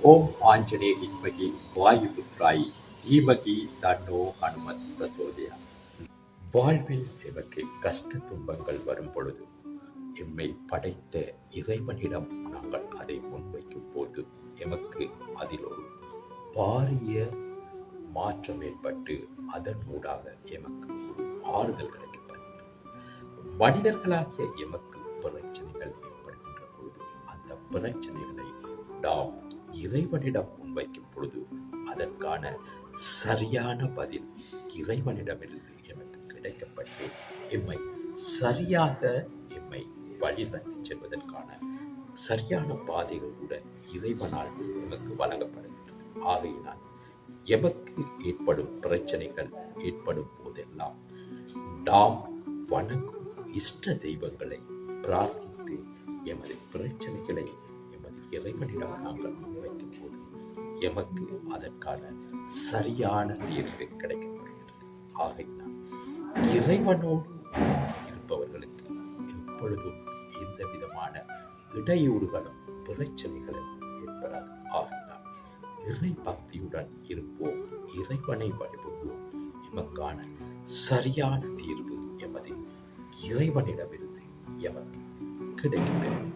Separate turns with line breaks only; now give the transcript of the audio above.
ஓம் ஆஞ்சநேய வித்மகி வாயுபுத்ராய் தீமகி தன்னோ ஹனுமத் பிரசோதியா. வாழ்வில் எமக்கு கஷ்ட துன்பங்கள் வரும் பொழுது எம்மை படைத்த இறைவனிடம் நாங்கள் அதை முன்வைக்கும் போது எமக்கு அதில் ஒரு பாரிய மாற்றம் ஏற்பட்டு அதன் ஊடாக எமக்கு ஆறுதல் கிடைக்கப்படுகிறது மனிதர்களாகிய எமக்கு பிரச்சனைகள் ஏற்படுகின்ற பொழுது அந்த பிரச்சனைகளை நாம் இறைவனிடம் முன்வைக்கும் பொழுது அதற்கான சரியான பதில் இறைவனிடமிருந்து எமக்கு கிடைக்கப்பட்டு எம்மை சரியாக எம்மை வழிநடத்தி செல்வதற்கான சரியான பாதைகள் கூட இறைவனால் எமக்கு வழங்கப்படுகின்றது. ஆகையினால் எமக்கு ஏற்படும் பிரச்சனைகள் ஏற்படும் போதெல்லாம் நாம் வணங்கும் இஷ்ட தெய்வங்களை பிரார்த்தித்து எமது பிரச்சனைகளை இறைவனிடம் நாங்கள் முன்வைக்கும் போது எமக்கு அதற்கான சரியான தீர்வு கிடைக்கப்படுகிறது. ஆகையினால் இறைவனோடு இருப்பவர்களுக்கு எப்பொழுதும் எந்த விதமான இடையூறுகளும் பிரச்சனைகளும் ஏற்படாது. ஆகினால் இறை பக்தியுடன் இருப்போம் இறைவனை வழிபடுவோம். எமக்கான சரியான தீர்வு எமது இறைவனிடமிருந்து எமக்கு கிடைக்கிறது